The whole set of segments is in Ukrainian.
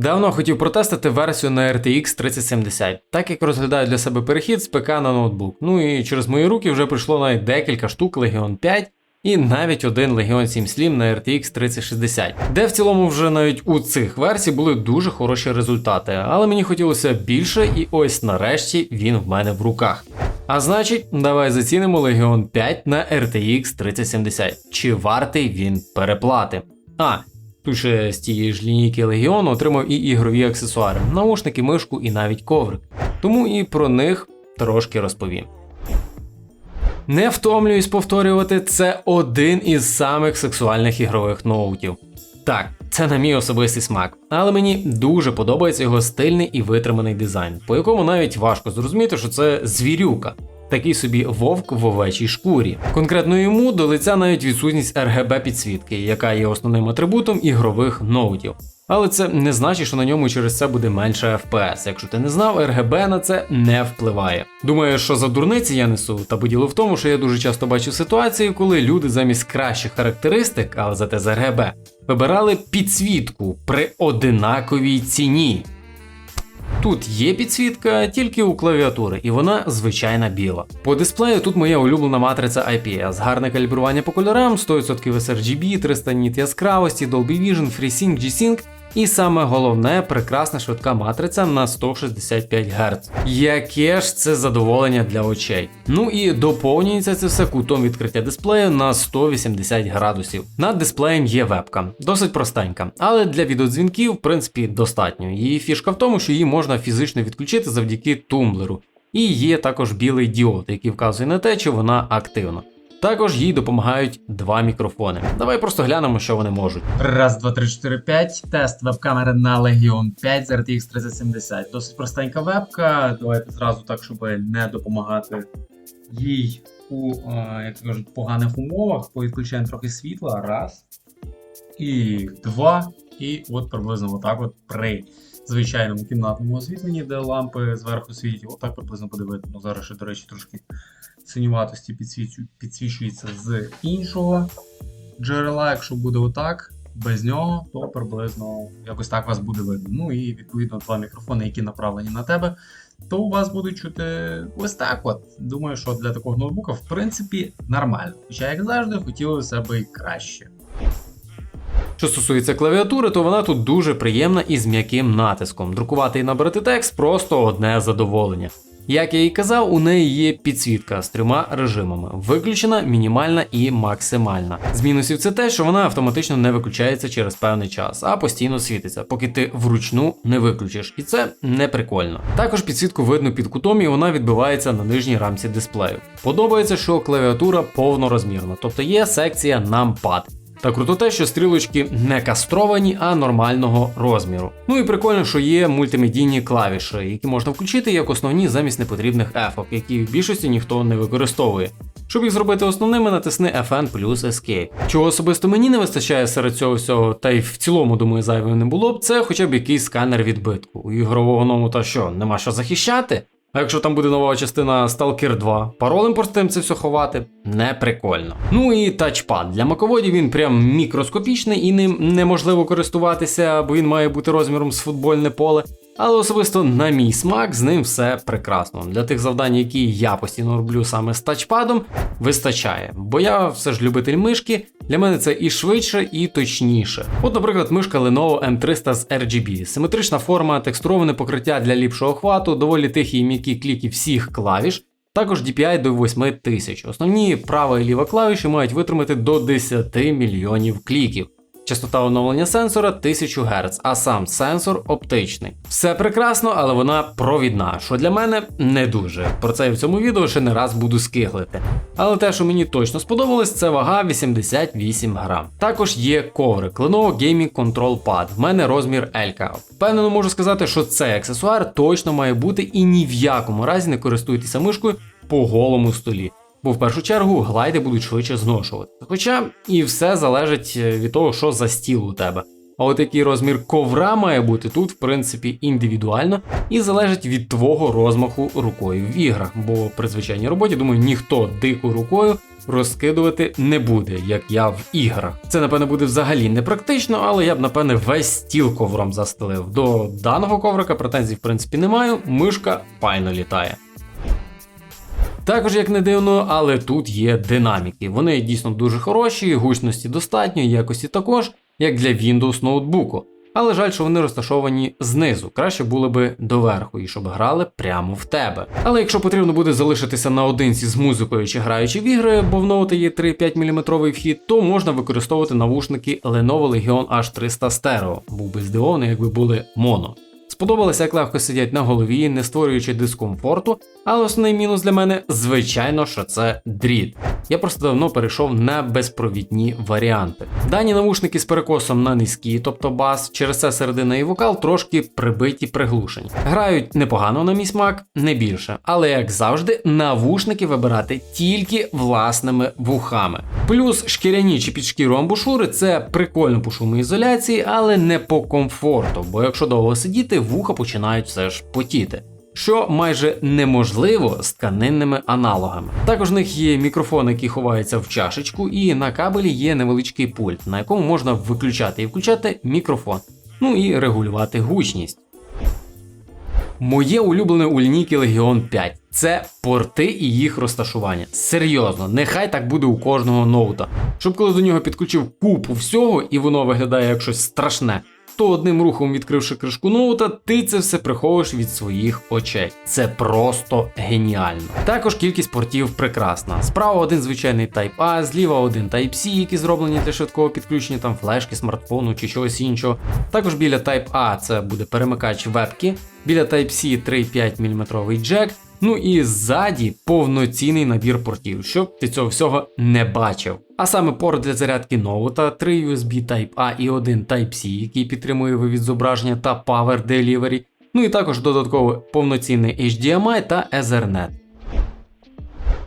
Давно хотів протестити версію на RTX 3070, так як розглядаю для себе перехід з ПК на ноутбук. Ну і через мої руки вже прийшло навіть декілька штук Legion 5 і навіть один Legion 7 Slim на RTX 3060, де в цілому вже навіть у цих версій були дуже хороші результати, але мені хотілося більше, і ось нарешті він в мене в руках. А значить, давай зацінимо Legion 5 на RTX 3070. Чи вартий він переплати? А, тут ще з тієї ж лінійки Legion отримав і ігрові аксесуари, наушники, мишку і навіть коврик. Тому і про них трошки розповім. Не втомлююсь повторювати, це один із самих сексуальних ігрових ноутів. Так, це на мій особистий смак, але мені дуже подобається його стильний і витриманий дизайн, по якому навіть важко зрозуміти, що це звірюка. Такий собі вовк в овечій шкурі. Конкретно йому до лиця навіть відсутність RGB підсвітки, яка є основним атрибутом ігрових ноутів. Але це не значить, що на ньому через це буде менше FPS. Якщо ти не знав, RGB на це не впливає. Думаю, що за дурниці я несу, та поділо в тому, що я дуже часто бачу ситуації, коли люди замість кращих характеристик, але зате з RGB, вибирали підсвітку при одинаковій ціні. Тут є підсвітка тільки у клавіатури, і вона звичайна біла. По дисплею тут моя улюблена матриця IPS, гарне калібрування по кольорам, 100% sRGB, 300 ніт яскравості, Dolby Vision, FreeSync, G-Sync і саме головне прекрасна швидка матриця на 165 Гц. Яке ж це задоволення для очей. Ну і доповнюється це все кутом відкриття дисплею на 180 градусів. Над дисплеєм є вебка, досить простенька, але для відеодзвінків, в принципі, достатньо. Її фішка в тому, що її можна фізично відключити завдяки тумблеру. І є також білий діод, який вказує на те, чи вона активна. Також їй допомагають два мікрофони. Давай просто глянемо, що вони можуть. Раз, два, три, чотири, п'ять. Тест веб-камери на Legion 5 з RTX 3070. Досить простенька вебка. Давайте зразу так, щоб не допомагати їй у, е, як кажуть, поганих умовах. Повідключаємо трохи світла. Раз. І два. І от приблизно отак от при звичайному кімнатному освітленні, де лампи зверху світять, отак приблизно видно. Ну, зараз ще, до речі, трошки синюватості підсвічу- підсвічується з іншого джерела. Якщо буде отак, без нього, то приблизно якось так вас буде видно. Ну і відповідно два мікрофони, які направлені на тебе, то у вас будуть чути ось так. От. Думаю, що для такого ноутбука в принципі нормально. Хоча, як завжди, хотілося б і краще. Що стосується клавіатури, то вона тут дуже приємна і з м'яким натиском. Друкувати і набирати текст просто одне задоволення. Як я і казав, у неї є підсвітка з трьома режимами: виключена, мінімальна і максимальна. З мінусів це те, що вона автоматично не виключається через певний час, а постійно світиться, поки ти вручну не виключиш, і це не прикольно. Також підсвітку видно під кутом, і вона відбивається на нижній рамці дисплею. Подобається, що клавіатура повнорозмірна, тобто є секція numpad. Та круто те, що стрілочки не кастровані, а нормального розміру. Ну і прикольно, що є мультимедійні клавіші, які можна включити як основні замість непотрібних ефок, які в більшості ніхто не використовує. Щоб їх зробити основними, натисни FN плюс Escape. Чого особисто мені не вистачає серед цього всього, та й в цілому, думаю, зайвим не було б, це хоча б якийсь сканер відбитку. У ігрового ному та що, нема що захищати? А якщо там буде нова частина Stalker 2, паролем простим це все ховати не прикольно. Ну і тачпад. Для маководів він прям мікроскопічний і ним неможливо користуватися, бо він має бути розміром з футбольне поле. Але особисто на мій смак з ним все прекрасно. Для тих завдань, які я постійно роблю саме з тачпадом, вистачає. Бо я все ж любитель мишки, для мене це і швидше, і точніше. От, наприклад, мишка Lenovo M300 з RGB. Симетрична форма, текстуроване покриття для ліпшого охвату, доволі тихі і м'які кліки всіх клавіш. Також DPI до 8000. Основні права і ліва клавіші мають витримати до 10 мільйонів кліків. Частота оновлення сенсора 1000 Гц, а сам сенсор оптичний. Все прекрасно, але вона провідна, що для мене не дуже. Про це я в цьому відео ще не раз буду скиглити. Але те, що мені точно сподобалось, це вага 88 грам. Також є коврик Lenovo Gaming Control Pad. В мене розмір L. Впевнено можу сказати, що цей аксесуар точно має бути і ні в якому разі не користуйтеся мишкою по голому столі. Бо в першу чергу глайди будуть швидше зношувати. Хоча і все залежить е, від того, що за стіл у тебе. А от який розмір ковра має бути тут, в принципі, індивідуально і залежить від твого розмаху рукою в іграх. Бо при звичайній роботі, думаю, ніхто дику рукою розкидувати не буде, як я в іграх. Це, напевне, буде взагалі непрактично, але я б, напевне, весь стіл ковром застелив. До даного коврика претензій, в принципі, не маю. Мишка файно літає. Також, як не дивно, але тут є динаміки. Вони дійсно дуже хороші, гучності достатньо, якості також, як для Windows ноутбуку. Але жаль, що вони розташовані знизу. Краще було би доверху і щоб грали прямо в тебе. Але якщо потрібно буде залишитися наодинці з музикою чи граючи в ігри, бо в ноута є 3,5 мм вхід, то можна використовувати навушники Lenovo Legion H300 Stereo. Був би здивований, якби були моно. Сподобалося, як легко сидять на голові, не створюючи дискомфорту, але основний мінус для мене, звичайно, що це дріт. Я просто давно перейшов на безпровідні варіанти. Дані навушники з перекосом на низькі, тобто бас, через це середина і вокал трошки прибиті приглушені. Грають непогано на мій смак, не більше. Але як завжди, навушники вибирати тільки власними вухами. Плюс шкіряні чи під шкіру амбушури це прикольно по шумоізоляції, але не по комфорту, бо якщо довго сидіти, вуха починають все ж потіти. Що майже неможливо з тканинними аналогами. Також в них є мікрофон, який ховається в чашечку, і на кабелі є невеличкий пульт, на якому можна виключати і включати мікрофон, ну і регулювати гучність. Моє улюблене у лінійки Legion 5 це порти і їх розташування. Серйозно, нехай так буде у кожного ноута. Щоб коли до нього підключив купу всього і воно виглядає як щось страшне, то одним рухом відкривши кришку ноута, ти це все приховуєш від своїх очей. Це просто геніально. Також кількість портів прекрасна. Справа один звичайний Type-A, зліва один Type-C, які зроблені для швидкого підключення там флешки, смартфону чи чогось іншого. Також біля Type-A це буде перемикач вебки, біля Type-C 3,5 мм джек. Ну і ззаді повноцінний набір портів, щоб ти цього всього не бачив. А саме порт для зарядки ноута, 3 USB Type-A і один Type-C, який підтримує вивід зображення та Power Delivery. Ну і також додатково повноцінний HDMI та Ethernet.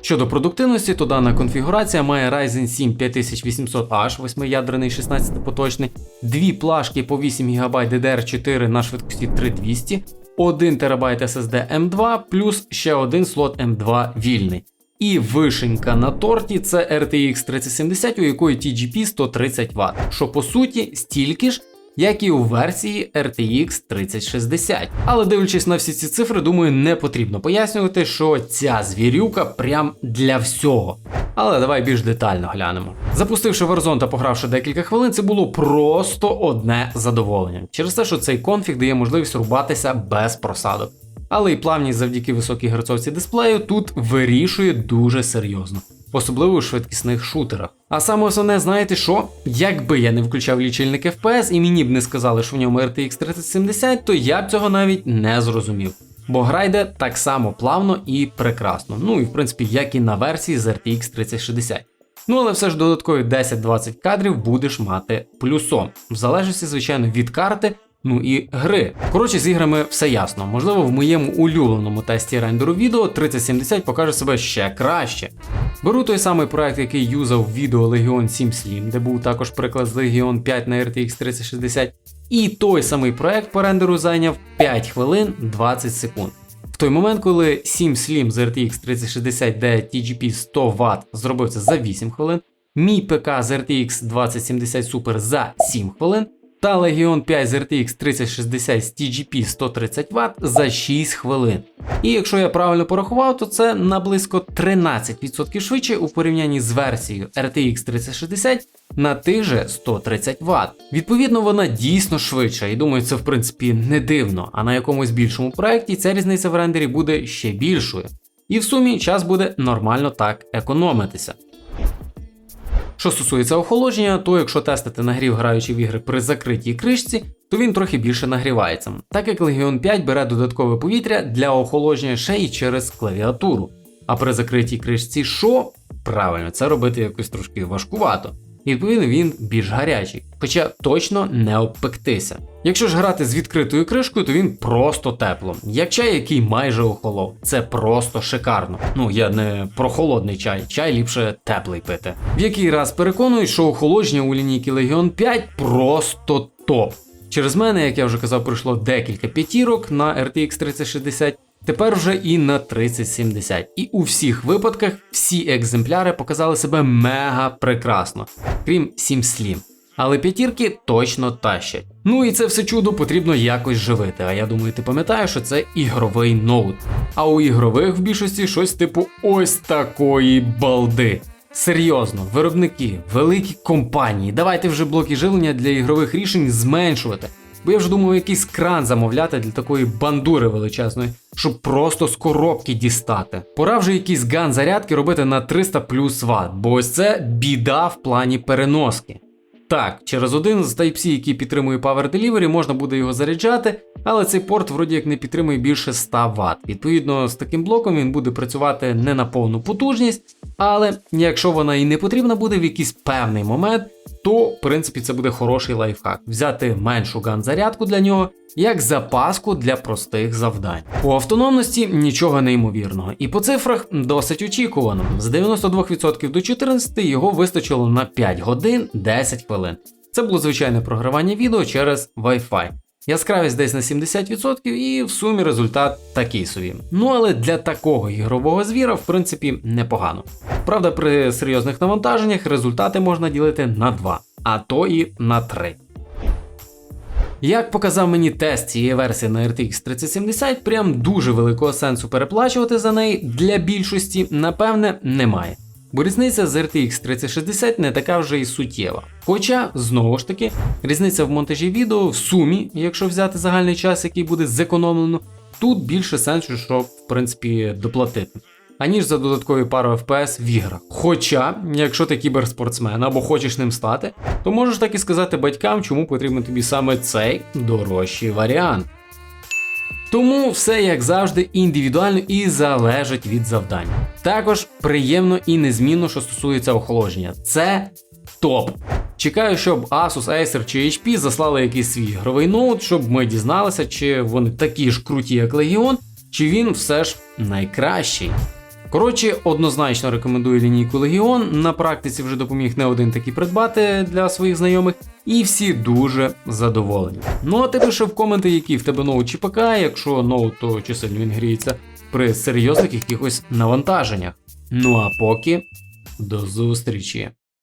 Щодо продуктивності, то дана конфігурація має Ryzen 7 5800H, 8-ядерний 16-поточний, дві плашки по 8 ГБ DDR4 на швидкості 3200, 1 ТБ SSD M2 плюс ще один слот M2 вільний. І вишенька на торті це RTX 3070, у якої TGP 130 Вт, що по суті стільки ж, як і у версії RTX 3060. Але дивлячись на всі ці цифри, думаю, не потрібно пояснювати, що ця звірюка прям для всього. Але давай більш детально глянемо. Запустивши Warzone та погравши декілька хвилин, це було просто одне задоволення. Через те, що цей конфіг дає можливість рубатися без просадок. Але і плавність завдяки високій герцовці дисплею тут вирішує дуже серйозно, особливо у швидкісних шутерах. А саме основне, знаєте що? Якби я не включав лічильник FPS і мені б не сказали, що в ньому RTX 3070, то я б цього навіть не зрозумів. Бо гра йде так само плавно і прекрасно. Ну і в принципі, як і на версії з RTX 3060. Ну але все ж додаткові 10-20 кадрів будеш мати плюсом, в залежності, звичайно, від карти. Ну і гри. Коротше, з іграми все ясно. Можливо, в моєму улюбленому тесті рендеру відео 3070 покаже себе ще краще. Беру той самий проект, який юзав відео Legion 7 Slim, де був також приклад з Legion 5 на RTX 3060. І той самий проект по рендеру зайняв 5 хвилин 20 секунд. В той момент, коли 7 Slim з RTX 3060 де TGP 100 Вт зробив це за 8 хвилин, мій ПК з RTX 2070 Super за 7 хвилин, та Legion 5 з RTX 3060 з TGP 130 Вт за 6 хвилин. І якщо я правильно порахував, то це на близько 13% швидше у порівнянні з версією RTX 3060 на тих же 130 Вт. Відповідно, вона дійсно швидша, і думаю, це в принципі не дивно. А на якомусь більшому проєкті ця різниця в рендері буде ще більшою. І в сумі час буде нормально так економитися. Що стосується охолодження, то якщо тестити нагрів граючи в ігри при закритій кришці, то він трохи більше нагрівається, так як Legion 5 бере додаткове повітря для охолодження ще й через клавіатуру. А при закритій кришці що? Правильно, це робити якось трошки важкувато. Відповідно він більш гарячий, хоча точно не обпектися. Якщо ж грати з відкритою кришкою, то він просто тепло, як чай, який майже охолов. Це просто шикарно. Ну я не про холодний чай, чай ліпше теплий пити. В який раз переконую, що охолодження у лінійки Legion 5 просто топ. Через мене, як я вже казав, пройшло декілька п'ятірок на RTX 3060, тепер вже і на 3070. І у всіх випадках всі екземпляри показали себе мега прекрасно, крім 7 Slim. Але п'ятірки точно тащать. Ну і це все чудо потрібно якось живити. А я думаю, ти пам'ятаєш, що це ігровий ноут. А у ігрових в більшості щось типу ось такої балди. Серйозно, виробники, великі компанії, давайте вже блоки живлення для ігрових рішень зменшувати. Бо я вже думав якийсь кран замовляти для такої бандури величезної, щоб просто з коробки дістати. Пора вже якийсь ган зарядки робити на 300 плюс Вт, бо ось це біда в плані переноски. Так, через один з Type-C, який підтримує Power Delivery, можна буде його заряджати, але цей порт вроді як не підтримує більше 100 Вт. Відповідно, з таким блоком він буде працювати не на повну потужність, але якщо вона і не потрібна буде в якийсь певний момент, то в принципі це буде хороший лайфхак. Взяти меншу ган-зарядку для нього як запаску для простих завдань. У автономності нічого неймовірного, і по цифрах досить очікувано. З 92% до 14% його вистачило на 5 годин 10 хвилин. Це було звичайне програвання відео через Wi-Fi. Яскравість десь на 70% і в сумі результат такий собі. Ну але для такого ігрового звіра, в принципі, непогано. Правда, при серйозних навантаженнях результати можна ділити на 2, а то і на 3. Як показав мені тест цієї версії на RTX 3070, прям дуже великого сенсу переплачувати за неї для більшості, напевне, немає. Бо різниця з RTX 3060 не така вже і суттєва. Хоча, знову ж таки, різниця в монтажі відео в сумі, якщо взяти загальний час, який буде зекономлено, тут більше сенсу, щоб в принципі доплатити. Аніж за додаткові пару FPS в іграх. Хоча, якщо ти кіберспортсмен або хочеш ним стати, то можеш так і сказати батькам, чому потрібен тобі саме цей дорожчий варіант. Тому все як завжди індивідуально і залежить від завдання. Також приємно і незмінно, що стосується охолодження. Це топ. Чекаю, щоб Asus, Acer чи HP заслали якийсь свій ігровий ноут, щоб ми дізналися, чи вони такі ж круті, як Legion, чи він все ж найкращий. Коротше, однозначно рекомендую лінійку Легіон. На практиці вже допоміг не один такий придбати для своїх знайомих, і всі дуже задоволені. Ну а ти пиши в коменти, які в тебе ноут чи ПК, якщо ноут, то чи сильно він гріється при серйозних якихось навантаженнях. Ну а поки до зустрічі!